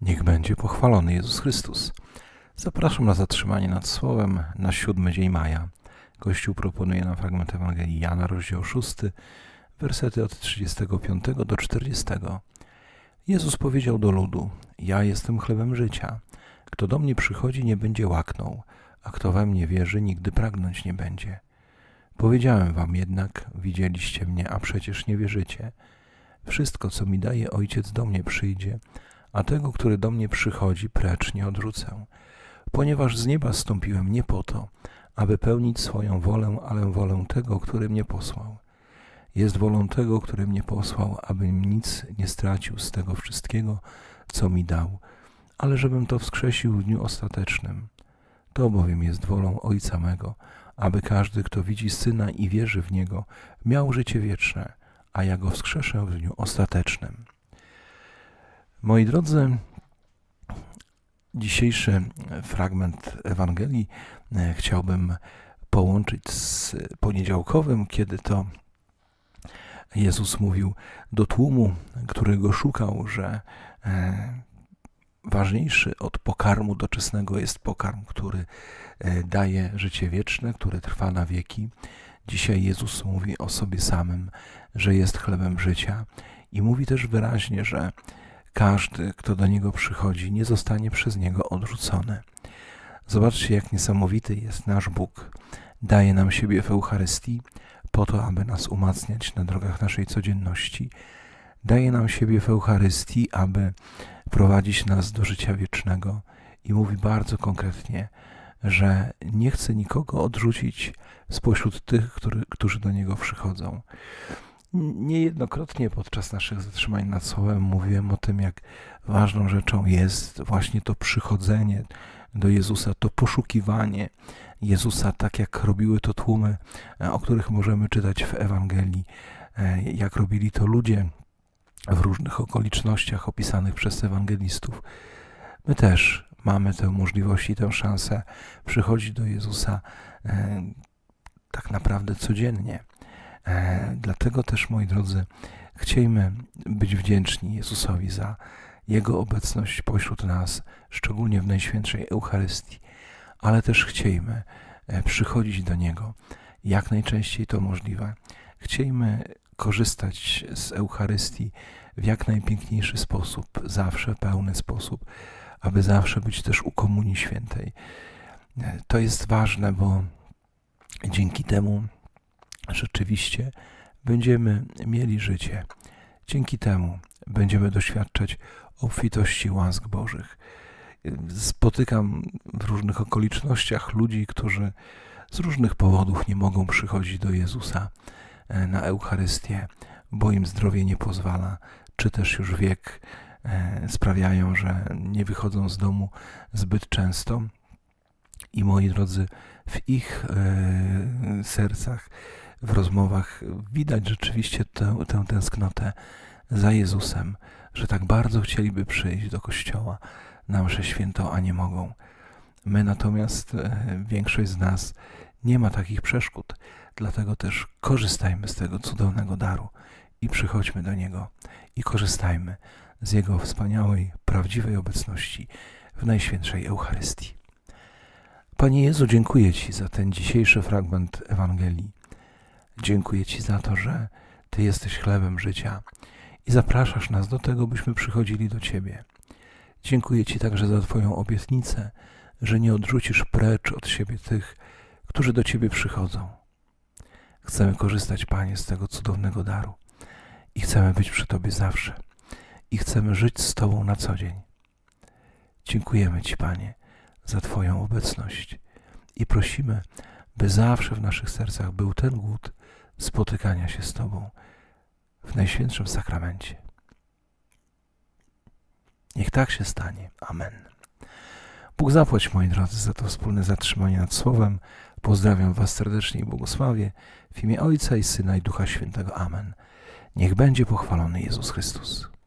Niech będzie pochwalony Jezus Chrystus. Zapraszam na zatrzymanie nad Słowem na siódmy dzień maja. Kościół proponuje nam fragment Ewangelii Jana, rozdział 6, wersety od 35 do 40. Jezus powiedział do ludu: Ja jestem chlebem życia. Kto do mnie przychodzi, nie będzie łaknął, a kto we mnie wierzy, nigdy pragnąć nie będzie. Powiedziałem wam jednak, widzieliście mnie, a przecież nie wierzycie. Wszystko, co mi daje Ojciec, do mnie przyjdzie, a tego, który do mnie przychodzi, precz nie odrzucę. Ponieważ z nieba stąpiłem nie po to, aby pełnić swoją wolę, ale wolę tego, który mnie posłał. Jest wolą tego, który mnie posłał, abym nic nie stracił z tego wszystkiego, co mi dał, ale żebym to wskrzesił w dniu ostatecznym. To bowiem jest wolą Ojca mego, aby każdy, kto widzi Syna i wierzy w Niego, miał życie wieczne, a ja go wskrzeszę w dniu ostatecznym. Moi drodzy, dzisiejszy fragment Ewangelii e, chciałbym połączyć z poniedziałkowym, kiedy to Jezus mówił do tłumu, który go szukał, że e, ważniejszy od pokarmu doczesnego jest pokarm, który e, daje życie wieczne, który trwa na wieki. Dzisiaj Jezus mówi o sobie samym, że jest chlebem życia i mówi też wyraźnie, że każdy, kto do Niego przychodzi, nie zostanie przez Niego odrzucony. Zobaczcie, jak niesamowity jest nasz Bóg. Daje nam siebie w Eucharystii po to, aby nas umacniać na drogach naszej codzienności. Daje nam siebie w Eucharystii, aby prowadzić nas do życia wiecznego i mówi bardzo konkretnie, że nie chce nikogo odrzucić spośród tych, który, którzy do Niego przychodzą. Niejednokrotnie podczas naszych zatrzymań nad Słowem mówiłem o tym, jak ważną rzeczą jest właśnie to przychodzenie do Jezusa, to poszukiwanie Jezusa, tak jak robiły to tłumy, o których możemy czytać w Ewangelii, jak robili to ludzie w różnych okolicznościach opisanych przez ewangelistów. My też mamy tę możliwość i tę szansę przychodzić do Jezusa e, tak naprawdę codziennie. E, dlatego też, moi drodzy, chciejmy być wdzięczni Jezusowi za Jego obecność pośród nas, szczególnie w Najświętszej Eucharystii, ale też chciejmy e, przychodzić do Niego jak najczęściej to możliwe. Chciejmy korzystać z Eucharystii w jak najpiękniejszy sposób, zawsze pełny sposób, aby zawsze być też u Komunii Świętej. To jest ważne, bo dzięki temu rzeczywiście będziemy mieli życie. Dzięki temu będziemy doświadczać obfitości łask Bożych. Spotykam w różnych okolicznościach ludzi, którzy z różnych powodów nie mogą przychodzić do Jezusa e, na Eucharystię, bo im zdrowie nie pozwala, czy też już wiek e, sprawiają, że nie wychodzą z domu zbyt często. I moi drodzy, w ich e, sercach, w rozmowach widać rzeczywiście tę, tę tęsknotę za Jezusem, że tak bardzo chcieliby przyjść do kościoła na mszę świętą, a nie mogą. My natomiast, e, większość z nas nie ma takich przeszkód, dlatego też korzystajmy z tego cudownego daru i przychodźmy do Niego i korzystajmy z Jego wspaniałej, prawdziwej obecności w Najświętszej Eucharystii. Panie Jezu, dziękuję Ci za ten dzisiejszy fragment Ewangelii. Dziękuję Ci za to, że Ty jesteś chlebem życia i zapraszasz nas do tego, byśmy przychodzili do Ciebie. Dziękuję Ci także za Twoją obietnicę, że nie odrzucisz precz od siebie tych, którzy do Ciebie przychodzą. Chcemy korzystać, Panie, z tego cudownego daru i chcemy być przy Tobie zawsze i chcemy żyć z Tobą na co dzień. Dziękujemy Ci, Panie, za Twoją obecność i prosimy, by zawsze w naszych sercach był ten głód spotykania się z Tobą w Najświętszym Sakramencie. Niech tak się stanie. Amen. Bóg zapłać, moi drodzy, za to wspólne zatrzymanie nad Słowem. Pozdrawiam Was serdecznie i błogosławię w imię Ojca i Syna i Ducha Świętego. Amen. Niech będzie pochwalony Jezus Chrystus.